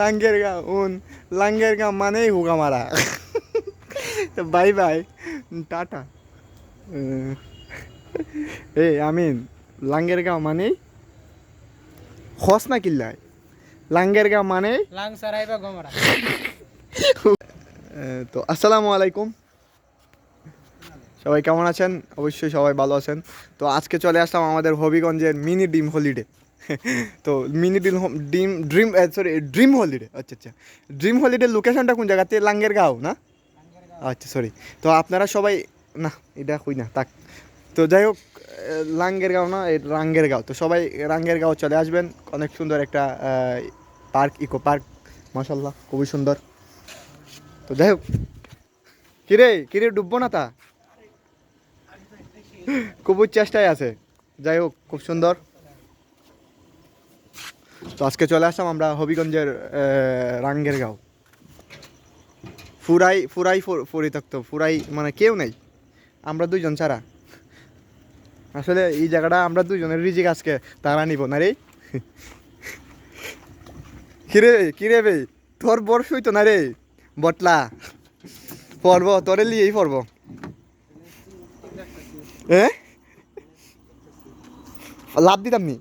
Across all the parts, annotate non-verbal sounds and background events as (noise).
লাঙ্গির গাঁও উন লাঙ্গের গাঁও মানেই হুগা মারা। তো বাই বাই টাটা। এই আমিন লাঙ্গের গাঁও মানেই খস না কিল্লায়। লাঙ্গের গাঁও মানেই লাং সারাই বা গমরা তো আসসালামু আলাইকুম। সবাই কেমন আছেন? অবশ্যই সবাই ভালো আছেন। তো আজকে চলে আসলাম আমাদের হবিগঞ্জের মিনি ডিম হলিডে তো মিনি ডিম ডিম ড্রিম সরি ড্রিম হলিডে আচ্ছা আচ্ছা। ড্রিম হলিডের লোকেশনটা কোন জায়গাতে লাঙ্গের গাঁও, না? আচ্ছা সরি তো আপনারা সবাই, না, এটা কই না তাক তো যাই হোক লাঙ্গের গাঁও না রাঙ্গের গাঁও। তো সবাই রাঙ্গের গাঁও চলে আসবেন। অনেক সুন্দর একটা পার্ক, ইকো পার্ক। মাসাল্লাহ খুবই সুন্দর। তো যাই হোক। কিরে কিরে, ডুববো না তা? খুবই চেষ্টায় আছে। যাই হোক, খুব সুন্দর। তো আজকে চলে আসলাম আমরা হবিগঞ্জের রাঙ্গের গাঁও ফুরাই ফুরাই ফর- পরিত্যক্ত, ফুরাই মানে কেউ নেই। আমরা দুইজন ছাড়া। আসলে এই জায়গাটা আমরা দুজনের রিজিক আজকে তারা নিব না রে। কিরে কিরে বে? তোর বর্ষ হইতো না রে। বটলা। পড়ব তোরে লিয়েই পড়ব হ্যাঁ লাভ দিতাম নি।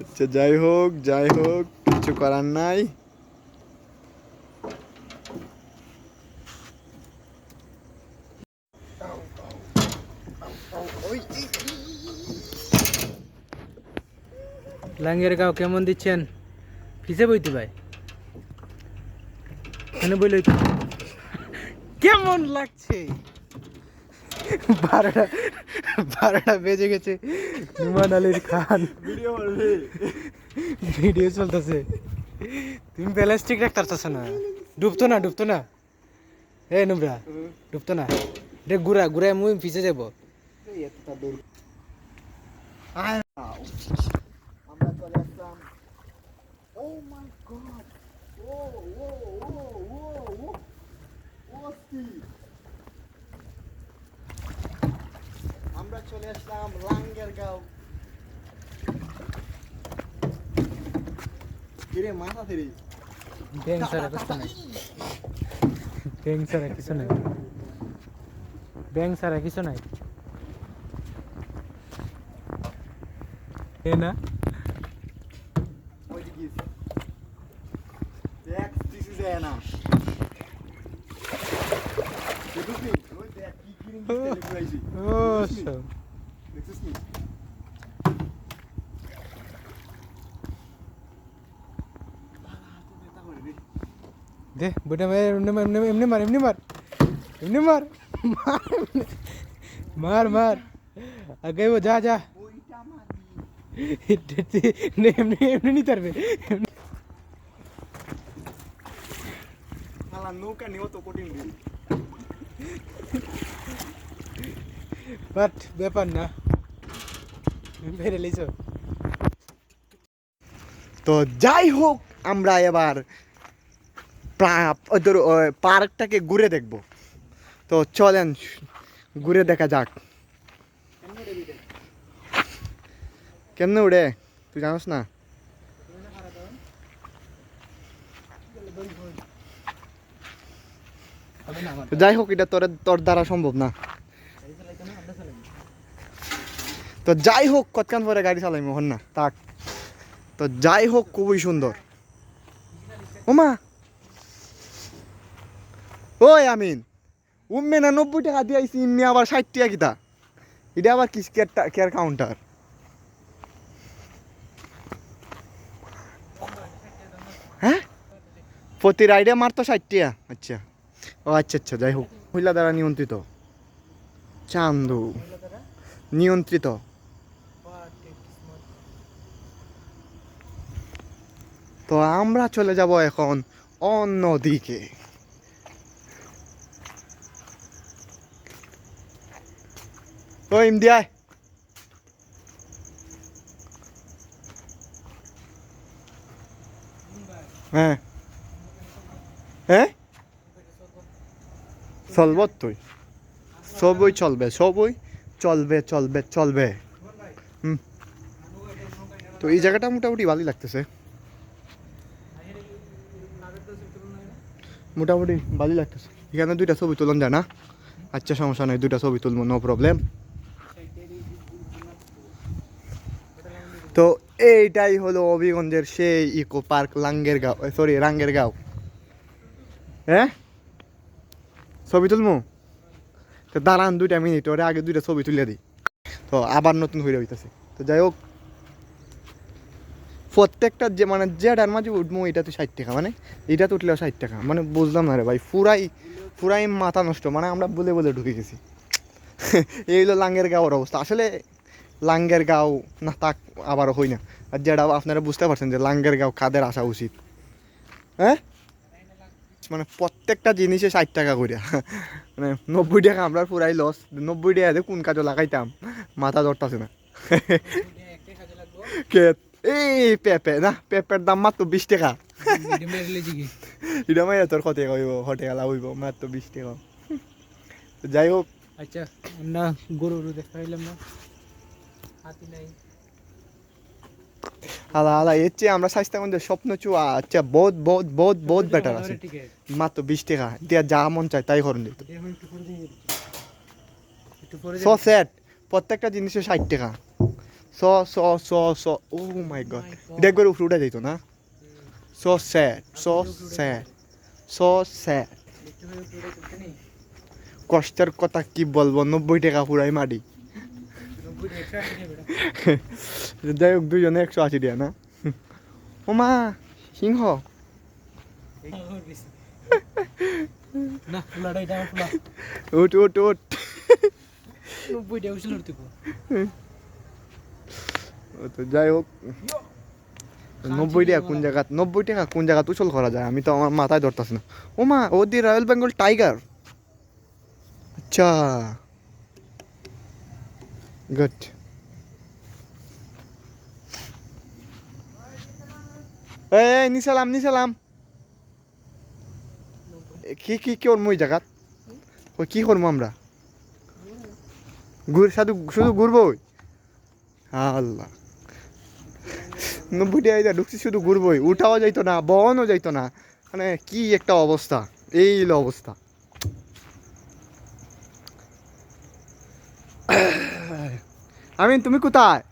আচ্ছা যাই হোক যাই হোক, কিছু করার নাই। লাঙ্গের গাও কেমন দিচ্ছেন? ফিসে বইতে ভাই? কেন বইলে কেমন লাগছে? বারোটা বারোটা বেজে গেছে। নুমান আলীর খান। ভিডিও চলতেছে। তুমি প্লাস্টিক রাখতে না। ডুবতো না ডুবতো না। এ নুবরা ডুবতো না। এটা ঘুরা ঘুরায় মুই ফিসে যাব আমরা চলে আসলাম ও মাই গড ও ও ও ও ও অস্থির আমরা চলে আসলাম লাঙ্গের গাঁও কিরে মাথা ফেরি ব্যাং ছাড়া কিছু নাই। ব্যাং ছাড়া কিছু নাই। ব্যাং ছাড়া কিছু নাই। এ না। ওই দিকে দেখ দেখছিস নি ওই দেখ কি কি রিং দিতে লেগে ও সব দেখছিস নি দে বুটা মার, এমনি মার এমনি মার এমনি মার এমনি মার মার। মার আগে ও যা যা এমনি এমনি নিতে পারবে। নৌকা নিও তো কঠিন বাট, ব্যাপার না। বেড়ে লিছো তো যাই হোক, আমরা এবার পার্কটাকে ঘুরে দেখব। তো চলেন, ঘুরে দেখা যাক। কেমনে উড়ে? তুই জানোস না? যাই হোক এটা তোর তোর দ্বারা সম্ভব না। তো যাই হোক কতক্ষণ পরে গাড়ি চালাইম? হন না তাক তো যাই হোক খুবই সুন্দর। ওমা! ওই আমিন, উম্মে না নব্বই টাকা দিয়ে আইসি ইমনি আবার ষাট টাকা কিতা। এটা আবার কি কেয়ার কেয়ার কাউন্টার হ্যাঁ? প্রতি রাইডে মারতো ষাট টাকা। আচ্ছা। ও আচ্ছা আচ্ছা যাই হোক। মহিলা দ্বারা নিয়ন্ত্রিত। চান্দু। নিয়ন্ত্রিত। তো আমরা চলে যাব এখন অন্যদিকে। ও ইমদিয়ায় হ্যাঁ। হ্যাঁ? চলব তুই। সবই চলবে সবই চলবে চলবে চলবে। হুম। তো এই জায়গাটা মোটামুটি ভালোই লাগতেছে। মোটামুটি ভালোই লাগতেছে। এখানে দুইটা ছবি তুলন যায় না আচ্ছা সমস্যা নয় দুইটা ছবি তুলবো নো প্রবলেম তো এইটাই হলো অভিগঞ্জের সেই ইকো পার্ক লাঙ্গের গাঁও সরি রাঙ্গের গাঁও হ্যাঁ? ছবি তুলবো তো দাঁড়ান দুইটা মিনিট, ওরে আগে দুইটা ছবি তুলে দিই। তো আবার নতুন হয়ে হইতেছে। তো যাই হোক, প্রত্যেকটা যে মানে যেটার মাঝে উঠবো এটা তো ষাট টাকা মানে এটা তো উঠলেও ষাট টাকা। মানে বুঝলাম না রে ভাই, পুরাই পুরাই মাথা নষ্ট মানে আমরা বলে বলে ঢুকে গেছি। এই হলো লাঙ্গের গাঁওর অবস্থা। আসলে লাঙ্গের গাঁও না তাক আবার হই না। আর যেটা আপনারা বুঝতে পারছেন যে লাঙ্গের গাঁও কাদের আসা উচিত। হ্যাঁ? মানে প্রত্যেকটা জিনিসে ষাট টাকা করে মানে নব্বই টাকা আমরা পুরাই লস নব্বই টাকা কোন কাজে লাগাইতাম? মাথা ধরতেছে না। (laughs) কে এই পেঁপে না পেঁপের দাম মাত্র বিশ টাকা। এটা মাইয়া তোর কত টাকা হইব? ছ টাকা লাভ হইব মাত্র বিশ টাকা। যাই হোক। আচ্ছা আমরা গরু দেখা না। হাতি নাই। আলা আলা এর চেয়ে আমরা স্বাস্থ্যগঞ্জের স্বপ্ন চুয়া আচ্ছা বহুত বহুত বহুত বহুত বেটার আছে। মাত্র বিশ টাকা। দিয়া যা মন চায় তাই করুন যেত পরে সো সেট প্রত্যেকটা জিনিসে ষাট টাকা। স স স স। ও মাই গড এটা একবার উপরে উঠে যাইতো না? So sad so sad so নেই কষ্টের কথা কি বলব? নব্বই টাকা পুরাই মাটি নব্বই একশো আশি টাকা বেটা যাই হোক দুজনে একশো আশি টাকা না? ও মা সিংহ। উঠ উঠ উঠ। তো যাই হোক নব্বই টাকা কোন জায়গা নব্বই টাকা কোন জায়গা উচল করা যায়? আমি তো আমার মাথায় ধরতেছি না। ও মা ও দি রয়্যাল বেঙ্গল টাইগার। আচ্ছা। গুড এই নিসালাম নিসালাম কি কি কি করব ওই জায়গাত কি করব আমরা ঘুর শুধু শুধু ঘুরবো আল্লাহ নব্বই টাকা ঢুকছি শুধু ঘুরবোই উঠাও যাইতো না বহনও যাইতো না মানে কি একটা অবস্থা এই অবস্থা আমি তুমি কোথায়?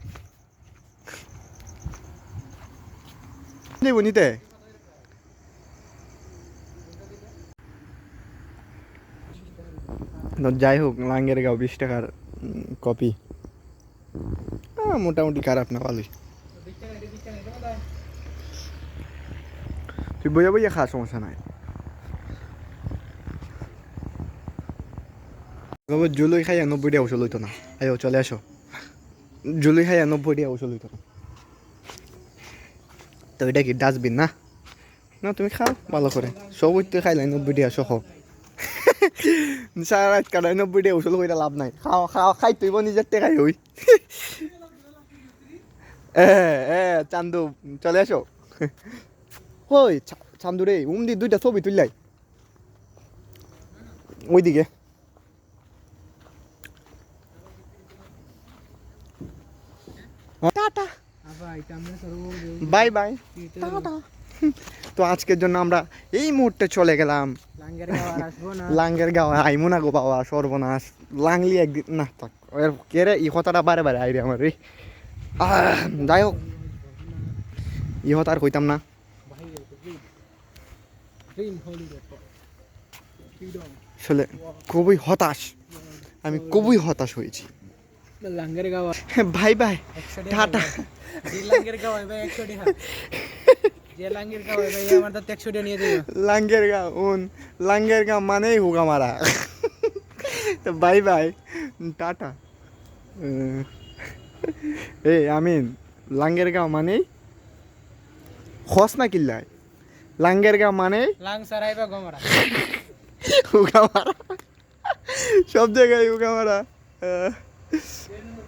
নিতে। যাই হোক লাঙ্গের গাও বিশ টাকার কপি। মোটামুটি খারাপ না ভালোই। তুই বইয়া বইয়া খা সমস্যা নাই। জুলুই খাইয়া নব্বই টাকা ওষুধ হইতো না। আয়ো চলে আসো। জুলুই খাইয়া নব্বই টাকা ওষুধ হইতো তো এটা কি ডাস্টবিন না? না, তুমি খাও, ভালো করে। সব তো খাইলাই, নব্বই টাকা সহ। সারা রাত কাটাই, নব্বই টাকা ওষুধ কইরা লাভ নাই। খাও খাও, খাই তুইব নিজের টেকাই হই। এ এ, চান্দু, চলে আসো। ওই চান্দু রে উমদি দুইটা ছবি তুললাই ওইদিকে। টাটা। বাই বাই টাটা। তো আজকের জন্য আমরা এই মুহূর্তে চলে গেলাম। লাঙ্গের গাওয়া আইমো না গো বাবা সর্বনাশ। লাংলি একদিন না থাক। এর কে রে? ই কথাটা বারে বারে আইরে আমার রে। যাই হোক। ই হত আর কইতাম না। আসলে খুবই হতাশ। আমি খুবই হতাশ হয়েছি। লাঙ্গের গাওয়া ভাই ভাই টাটা লাঙ্গের গাওয়া ভাই একশো টাকা লাঙ্গের গাঁও উন লাঙ্গের গাঁও মানেই হুগা মারা তো বাই বাই টাটা এই আমিন লাঙ্গের গাঁও মানেই হস না কিল্লায় লাঙ্গের গাঁও গমরা হুগা মারা সব জায়গায় হুগা মারা didn't (laughs)